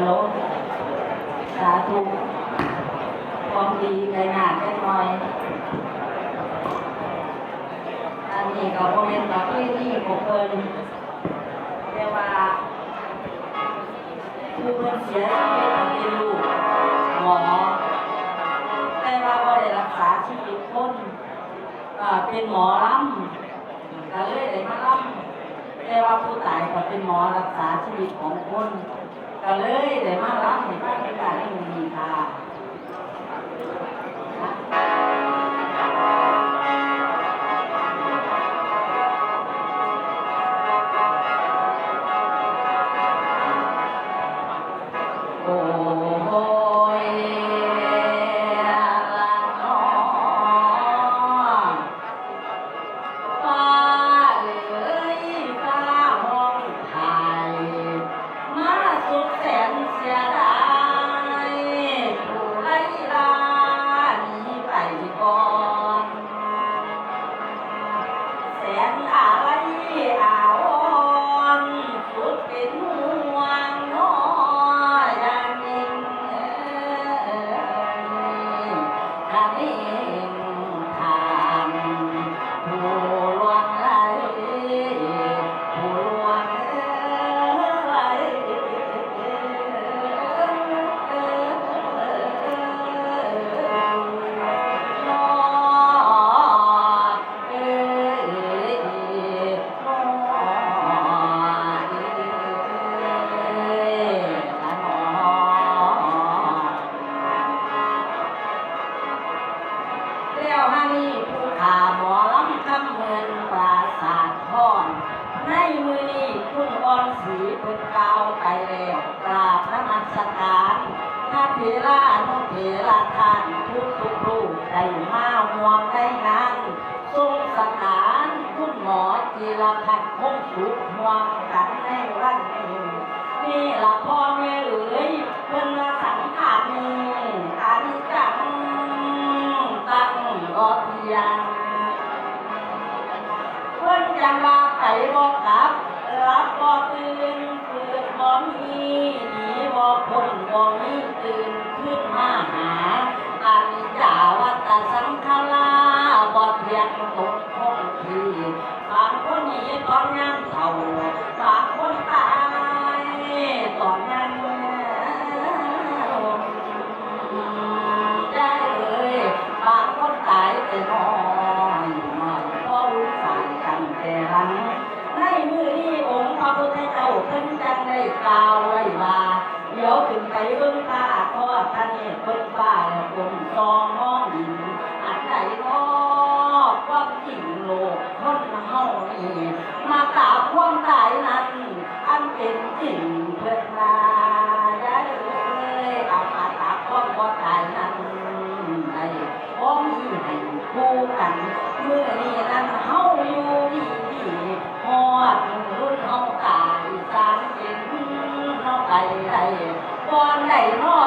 ฮัลโลสาธุความดีใจหนาใจหน่อยอันนี้ก็บ่แม่นว่าที่นี่ของเพิ่นแต่ว่าผู้เพิ่นเสียชีวิตก็เป็นลูกหมอแต่ว่าบ่ได้รักษาชีวิตคนเป็นหมอลำก็เลยได้มาลำแต่ว่าผู้ตายก็เป็นหมอรักษาชีวิตของคน ก็เลยได้มาลำให้ฟังในการให้มีค่ะ แล้วฮานี่ผู้ขาหมอลำคำเมืองปราสาททองในมือนี้คุณอ่อนสีเพิ่นกล่าวไปแล้วกราบนมัสการพระเถระนุเถระท่านทุกทุกๆรูปได้มาห่วงได้งานทรงสถานคุณหมอจีรพัฒน์คงสุขห่วงกันในวันนี้นี่ละพ่อ มีตื่นขึ้นมาหา อันจาวัตสังขลาบ่เที่ยงตกคงทีบางคนหนีตอนยังเฒ่าบางคนตายตอนยังได้เลยบางคนตายแต่น้อยน้อยเพราะรู้สายกันแต่หลังในมือนี้องค์พระพุทธเจ้าเพิ่นจังได้กล่าวไว้ว่า เดี๋ยวขึ้นไปเบิ่งฟ้าทอดทะเนศเบิ่งฟ้าแล้วคงซองมองหินอันใดน้อความจริงโลกคนเฮานี่มากราบความตายนั้น อันเป็นจริงเพิ่นว่ายาเอ้ยเอามาตาความบ่ตายนั้นได้พร้อมมีให้คู่กันเมื่อนี้นั้นเฮาอยู่ดีดีฮอดรุ่นเฮากายสาม นเฮาไปได้ก่อนได้นอ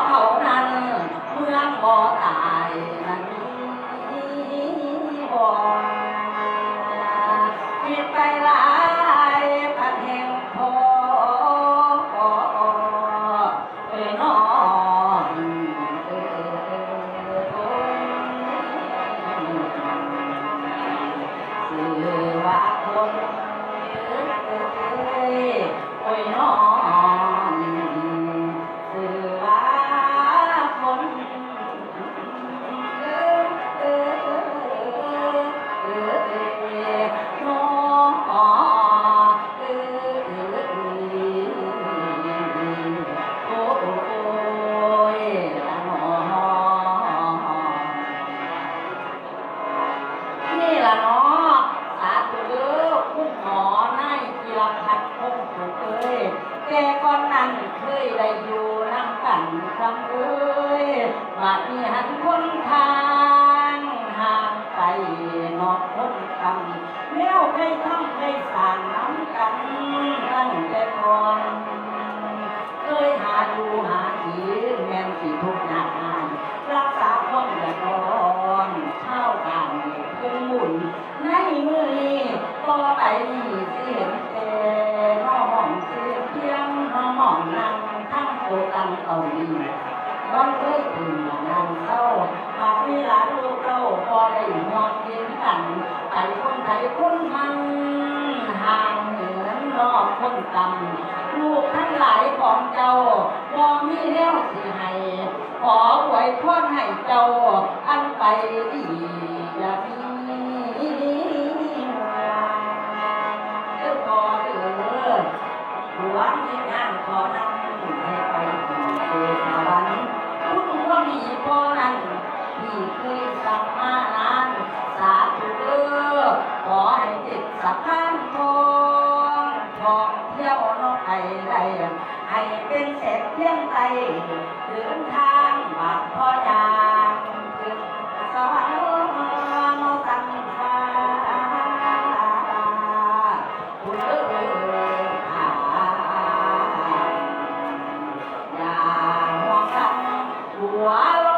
ยได้อยู่นำกันคำเอ้ยมาดนี้หันคนทาง สิเห็นแต่น้งเสียเพียงน้องนั่งทั้งโตตาดีบ้านเคยถึงนางเศร้าปากนี้หลานลูกเต้าพอได้มองเห็นกันไอ้คนไทยคนมันห่างเหมือนอบคนกำลูกทั้งหลายของเจ้าบ่มีแนวสิให้ขอหวยพรให้เจ้าอันไปดีอย่ามีเด้อพอเด้อหัวมีงานพ ข้างทองทองเที่ยวนกไอ้ไรให้เป็นเศษเลี้ยงไตเดินทางบาปพ่อยางถึงสวรรค์สังฆาคุณเอ๋ยขาอย่าห่งกันหัว